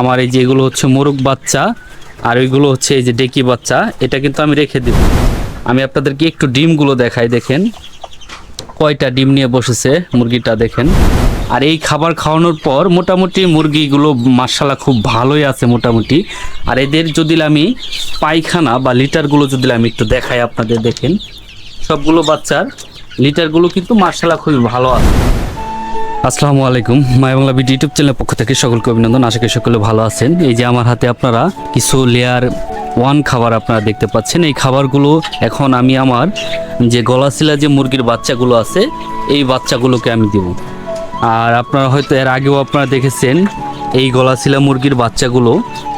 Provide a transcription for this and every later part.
আমার এই যে এগুলো হচ্ছে মোরগ বাচ্চা আর ওইগুলো হচ্ছে এই যে ডেকি বাচ্চা, এটা কিন্তু আমি রেখে দেব। আমি আপনাদেরকে একটু ডিমগুলো দেখাই, দেখেন। কয়টা ডিম নিয়ে বসেছে মুরগিটা, দেখেন। আর এই খাবার খাওয়ানোর পর মোটামুটি মুরগিগুলো মার্শাল্লাহ খুব ভালোই আছে মোটামুটি। আর এদের যদি আমি পায়খানা বা লিটারগুলো যদি আমি একটু দেখাই আপনাদের, দেখেন। সবগুলো বাচ্চার লিটারগুলো কিন্তু মার্শাল্লাহ খুবই ভালো আছে। আসসালামু আলাইকুম। মাই বাংলা বিডি ইউটিউব চ্যানেলের পক্ষ থেকে সকলকে অভিনন্দন। আশা করি সকলে ভালো আছেন। এই যে আমার হাতে আপনারা কিছু লেয়ার ওয়ান খাবার আপনারা দেখতে পাচ্ছেন। এই খাবারগুলো এখন আমি আমার যে গলাশিলা যে মুরগির বাচ্চাগুলো আছে, এই বাচ্চাগুলোকে আমি দিব। আর আপনারা হয়তো এর আগেও আপনারা দেখেছেন, এই গলাশিলা মুরগির বাচ্চাগুলো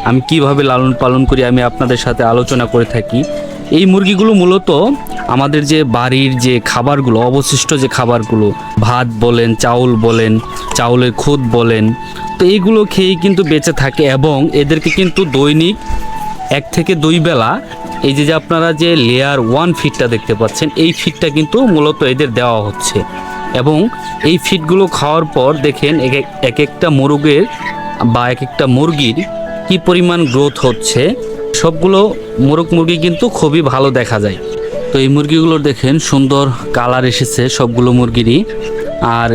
আমি কীভাবে লালন পালন করি আমি আপনাদের সাথে আলোচনা করে থাকি। এই মুরগিগুলো মূলত আমাদের যে বাড়ির যে খাবারগুলো, অবশিষ্ট যে খাবারগুলো, ভাত বলেন, চাউল বলেন, চাউলের খুদ বলেন, তো এইগুলো খেয়েই কিন্তু বেঁচে থাকে এবং এদেরকে কিন্তু দৈনিক এক থেকে দুই বেলা, এই যে আপনারা যে লেয়ার ওয়ান ফিটটা দেখতে পাচ্ছেন, এই ফিটটা কিন্তু মূলত এদের দেওয়া হচ্ছে। এবং এই ফিটগুলো খাওয়ার পর দেখেন এক একটা মুরগের বা এক একটা মুরগির কি পরিমাণ গ্রোথ হচ্ছে, সবগুলো মোরগ মুরগি কিন্তু খুবই ভালো দেখা যায়। তো এই মুরগিগুলোর দেখেন, সুন্দর কালার এসেছে সবগুলো মুরগিরই। আর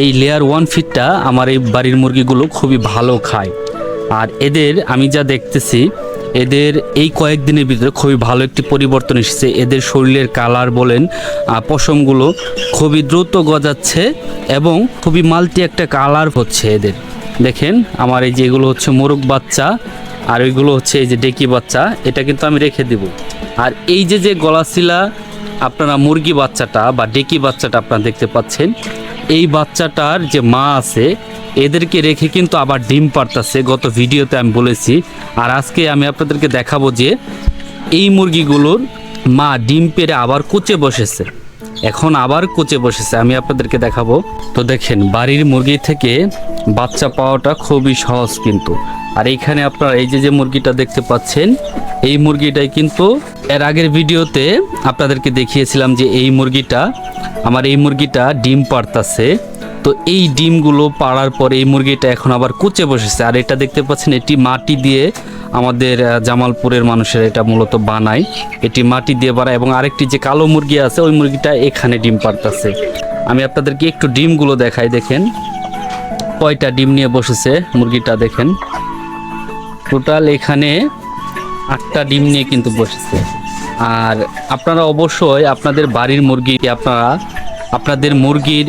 এই লেয়ার ওয়ান ফিটটা আমার এই বাড়ির মুরগিগুলো খুবই ভালো খায়। আর এদের আমি যা দেখতেছি, এদের এই কয়েকদিনের ভিতরে খুবই ভালো একটি পরিবর্তন এসেছে। এদের শরীরের কালার বলেন পশমগুলো খুবই দ্রুত গজাচ্ছে এবং খুবই মাল্টি একটা কালার হচ্ছে এদের। দেখেন, আমার এই যেগুলো হচ্ছে মোরগ বাচ্চা, আর ওইগুলো হচ্ছে এই যে ডেকি বাচ্চা, এটা কিন্তু আমি রেখে দেব। আর এই যে যে গলাশিলা আপনারা মুরগি বাচ্চাটা বা ডেকি বাচ্চাটা আপনারা দেখতে পাচ্ছেন, এই বাচ্চাটার যে মা আছে, এদেরকে রেখে কিন্তু আবার ডিম পারতাছে গত ভিডিওতে আমি বলেছি। আর আজকে আমি আপনাদেরকে দেখাবো যে এই মুরগিগুলোর মা ডিম পেরে আবার কুচে বসেছে। এখন আবার কুচে বসেছে, আমি আপনাদেরকে দেখাবো। তো দেখেন, বাড়ির মুরগি থেকে বাচ্চা পাওয়াটা খুবই সহজ কিন্তু। আর এইখানে আপনারা এই যে যে মুরগিটা দেখতে পাচ্ছেন, এই মুরগিটাই কিন্তু এর আগের ভিডিওতে আপনাদেরকে দেখিয়েছিলাম যে এই মুরগিটা, আমার এই মুরগিটা ডিম পারতাছে তো এই ডিমগুলো পাড়ার পর এই মুরগিটা এখন আবার কুচে বসেছে। আর এটা দেখতে পাচ্ছেন, এটি মাটি দিয়ে আমাদের জামালপুরের মানুষের এটা মূলত বানায়। এটি মাটি দিয়ে বানায় এবং আরেকটি যে কালো মুরগি আছে, ওই মুরগিটা এখানে ডিম পারতাছে আমি আপনাদেরকে একটু ডিমগুলো দেখাই, দেখেন। কয়টা ডিম নিয়ে বসেছে মুরগিটা, দেখেন। টোটাল এখানে আটটা ডিম নিয়ে কিন্তু বসেছে। আর আপনারা অবশ্যই আপনাদের বাড়ির মুরগি, আপনারা, আপনাদের মুরগির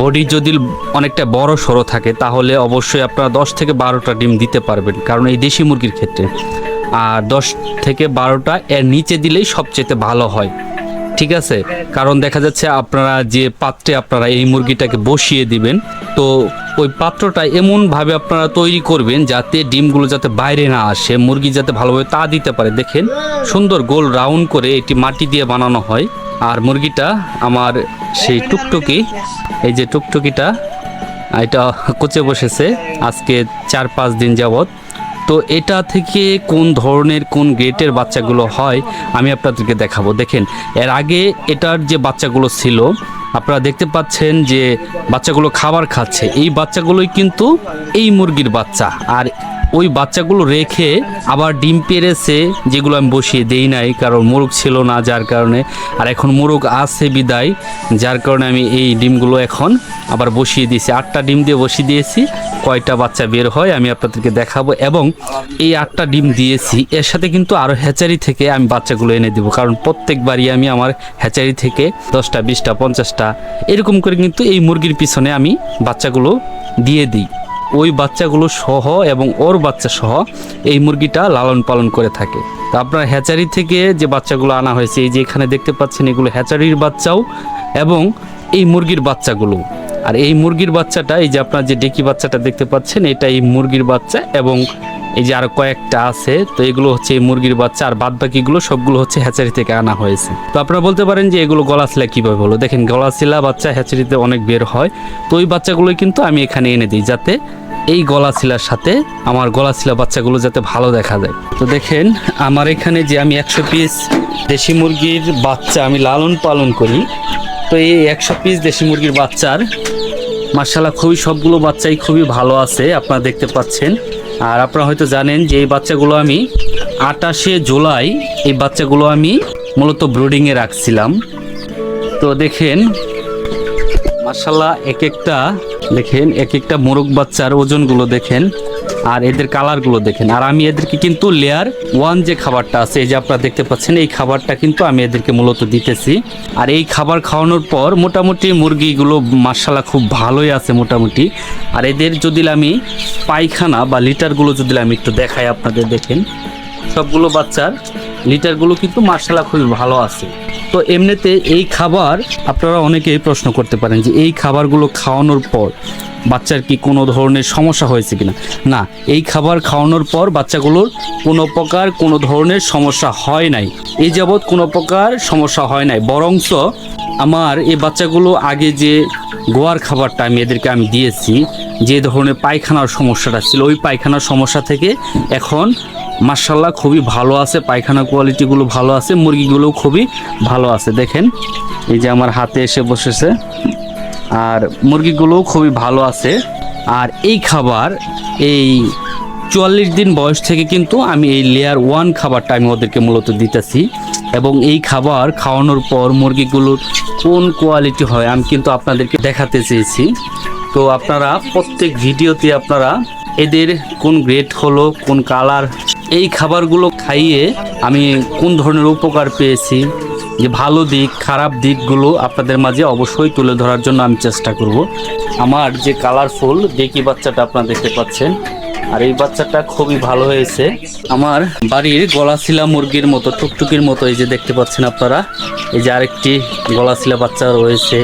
বডি যদি অনেকটা বড় সড়ো থাকে, তাহলে অবশ্যই আপনারা দশ থেকে বারোটা ডিম দিতে পারবেন, কারণ এই দেশি মুরগির ক্ষেত্রে। আর দশ থেকে বারোটা এর নিচে দিলেই সবচেয়ে ভালো হয়। ঠিক আছে? কারণ দেখা যাচ্ছে আপনারা যে পাত্রে আপনারা এই মুরগিটাকে বসিয়ে দিবেন, তো ওই পাত্রটা এমনভাবে আপনারা তৈরি করবেন যাতে ডিমগুলো যাতে বাইরে না আসে, মুরগি যাতে ভালোভাবে তা দিতে পারে। দেখেন, সুন্দর গোল রাউন্ড করে এটি মাটি দিয়ে বানানো হয়। আর মুরগিটা আমার সেই টুকটুকি, এই যে টুকটুকিটা এটা কুচে বসেছে আজকে চার পাঁচ দিন যাবত তো এটা থেকে কোন ধরনের, কোন গ্রেটের বাচ্চাগুলো হয়, আমি আপনাদেরকে দেখাবো। দেখেন, এর আগে এটার যে বাচ্চাগুলো ছিল, আপনারা দেখতে পাচ্ছেন যে বাচ্চাগুলো খাবার খাচ্ছে। এই বাচ্চাগুলোই কিন্তু এই মুরগির বাচ্চা। আর ওই বাচ্চাগুলো রেখে আবার ডিম পেরেছে, যেগুলো আমি বসিয়ে দেই নাই, কারণ মোরগ ছিল না যার কারণে। আর এখন মোরগ আছে বিদায়, যার কারণে আমি এই ডিমগুলো এখন আবার বসিয়ে দিয়েছি। আটটা ডিম দিয়ে বসিয়ে দিয়েছি, কয়টা বাচ্চা বের হয় আমি আপনাদেরকে দেখাবো। এবং এই আটটা ডিম দিয়েছি, এর সাথে কিন্তু আরও হ্যাচারি থেকে আমি বাচ্চাগুলো এনে দেবো, কারণ প্রত্যেকবারই আমি আমার হ্যাচারি থেকে দশটা, বিশটা, পঞ্চাশটা, এরকম করে কিন্তু এই মুরগির পিছনে আমি বাচ্চাগুলো দিয়ে দিই। ওই বাচ্চাগুলো সহ এবং ওর বাচ্চা সহ এই মুরগিটা লালন পালন করে থাকে। তো আপনার হ্যাচারি থেকে যে বাচ্চাগুলো আনা হয়েছে, এই যে এখানে দেখতে পাচ্ছেন এগুলো হ্যাচারির বাচ্চাও এবং এই মুরগির বাচ্চাগুলো। আর এই মুরগির বাচ্চাটা, এই যে আপনার যে ডেকি বাচ্চাটা দেখতে পাচ্ছেন, এটা এই মুরগির বাচ্চা এবং এই যে আরও কয়েকটা আছে, তো এগুলো হচ্ছে এই মুরগির বাচ্চা। আর বাদ বাকিগুলো সবগুলো হচ্ছে হ্যাচারি থেকে আনা হয়েছে। তো আপনারা বলতে পারেন যে এগুলো গলাশিলা কীভাবে হলো? দেখেন, গলাশিলা বাচ্চা হ্যাচারিতে অনেক বের হয়। তো ওই বাচ্চাগুলোই কিন্তু আমি এখানে এনে দিই, যাতে এই গলাশিলার সাথে আমার গলাশিলা বাচ্চাগুলো যাতে ভালো দেখা যায়। তো দেখেন, আমার এখানে যে আমি একশো পিস দেশি মুরগির বাচ্চা আমি লালন পালন করি, তো এই একশো পিস দেশি মুরগির বাচ্চার মার্শাল্লাহ খুবই সবগুলো বাচ্চাই খুবই ভালো আছে, আপনারা দেখতে পাচ্ছেন। আর আপনারা হয়তো জানেন যে এই বাচ্চাগুলো আমি আটাশে জুলাই এই বাচ্চাগুলো আমি মূলত ব্রুডিংয়ে রাখছিলাম। তো দেখেন মার্শাল্লাহ এক একটা দেখেন এক একটা মোরগ বাচ্চার ওজনগুলো দেখেন আর এদের কালারগুলো দেখেন। আর আমি এদেরকে কিন্তু লেয়ার ওয়ান যে খাবারটা আছে, এই যে আপনারা দেখতে পাচ্ছেন, এই খাবারটা কিন্তু আমি এদেরকে মূলত দিতেছি। আর এই খাবার খাওয়ানোর পর মোটামুটি মুরগিগুলো মার্শাল্লাহ খুব ভালোই আছে মোটামুটি। আর এদের যদি আমি পায়খানা বা লিটারগুলো যদি আমি একটু দেখাই আপনাদের দেখেন, সবগুলো বাচ্চার লিটারগুলো কিন্তু মার্শালা খুবই ভালো আছে। তো এমনিতে এই খাবার আপনারা অনেকেই প্রশ্ন করতে পারেন যে এই খাবারগুলো খাওয়ানোর পর বাচ্চার কি কোনো ধরনের সমস্যা হয়েছে কিনা? না, এই খাবার খাওয়ানোর পর বাচ্চাগুলোর কোনো প্রকার কোনো ধরনের সমস্যা হয় নাই। এই যাবৎ কোনো প্রকার সমস্যা হয় নাই। বরঞ্চ আমার এই বাচ্চাগুলো আগে যে গোয়ার খাবারটা আমি এদেরকে আমি দিয়েছি, যে ধরনের পায়খানার সমস্যাটা ছিল, ওই পায়খানার সমস্যা থেকে এখন মার্শাল্লাহ খুবই ভালো আছে, পায়খানা কোয়ালিটিগুলো ভালো আছে মুরগিগুলো খুবই ভালো আছে। দেখেন, এই যে আমার হাতে এসে বসেছে। আর মুরগিগুলোও খুবই ভালো আছে। আর এই খাবার, এই চুয়াল্লিশ দিন বয়স থেকে কিন্তু আমি এই লেয়ার ওয়ান খাবারটা আমি ওদেরকে মূলত দিতেছি। এবং এই খাবার খাওয়ানোর পর মুরগিগুলোর কোন কোয়ালিটি হয় আমি কিন্তু আপনাদেরকে দেখাতে চেয়েছি। তো আপনারা প্রত্যেক ভিডিওতে আপনারা এদের কোন গ্রেড হলো, কোন কালার এই খাবারগুলো খাইয়ে আমি কোন ধরনের উপকার পেয়েছি যে ভালো দিক, খারাপ দিকগুলো আপনাদের মাঝে অবশ্যই তুলে ধরার জন্য আমি চেষ্টা করব। আমার যে কালারফুল দেখি বাচ্চাটা আপনারা দেখতে পাচ্ছেন, আর এই বাচ্চাটা খুবই ভালো হয়েছে। আমার বাড়ির গলাশিলা মুরগির মতো, টুকটুকির মতো, এই যে দেখতে পাচ্ছেন আপনারা। এই যে আরেকটি গলাশিলা বাচ্চা রয়েছে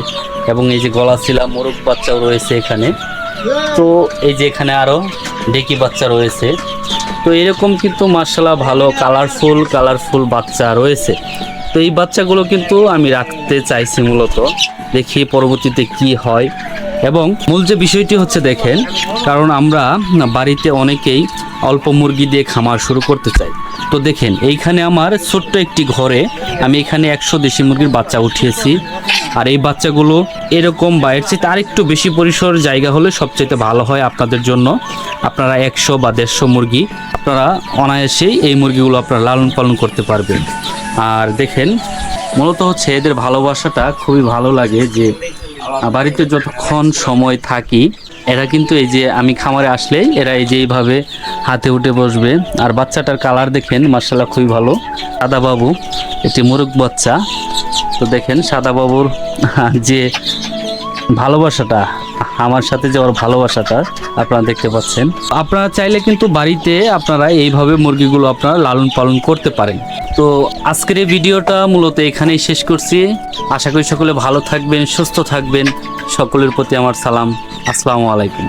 এবং এই যে গলাশিলা মোরগ বাচ্চাও রয়েছে এখানে। তো এই যে এখানে আরও ডেকি বাচ্চা রয়েছে। তো এরকম কিন্তু মার্শাল্লাহ ভালো কালারফুল কালারফুল বাচ্চা রয়েছে। তো এই বাচ্চাগুলো কিন্তু আমি রাখতে চাইছি মূলত। দেখি পরবর্তীতে কি হয়। এবং মূল যে বিষয়টি হচ্ছে দেখেন, কারণ আমরা বাড়িতে অনেকেই অল্প মুরগি দিয়ে খামার শুরু করতে চাই। তো দেখেন, এইখানে আমার ছোট্ট একটি ঘরে আমি এখানে একশো দেশি মুরগির বাচ্চা উঠিয়েছি। আর এই বাচ্চাগুলো এরকম বা এর চেয়ে আরেকটু বেশি পরিসর জায়গা হলে সবচেয়ে ভালো হয় আপনাদের জন্য। আপনারা একশো বা দেড়শো মুরগি, আপনারা অনায়াসেই এই মুরগিগুলো আপনারা লালন পালন করতে পারবেন। আর দেখেন, মূলত হচ্ছে এদের ভালোবাসাটা খুবই ভালো লাগে যে বাড়িতে যতক্ষণ সময় থাকি, এরা কিন্তু এই যে আমি খামারে আসলেই এরা এই যে এইভাবে হাতে উঠে বসবে। আর বাচ্চাটার কালার দেখেন মার্শাল্লাহ খুবই ভালো। সাদা বাবু, একটি মুরগ বাচ্চা। তো দেখেন, সাদা বাবুর যে ভালোবাসাটা, আমার সাথে যে ওর ভালোবাসাটা, আপনারা দেখতে পাচ্ছেন। আপনারা চাইলে কিন্তু বাড়িতে আপনারা এইভাবে মুরগিগুলো আপনারা লালন পালন করতে পারেন। তো আজকের এই ভিডিওটা মূলত এখানেই শেষ করছি। আশা করি সকলে ভালো থাকবেন, সুস্থ থাকবেন। সকলের প্রতি আমার সালাম। আসসালামু আলাইকুম।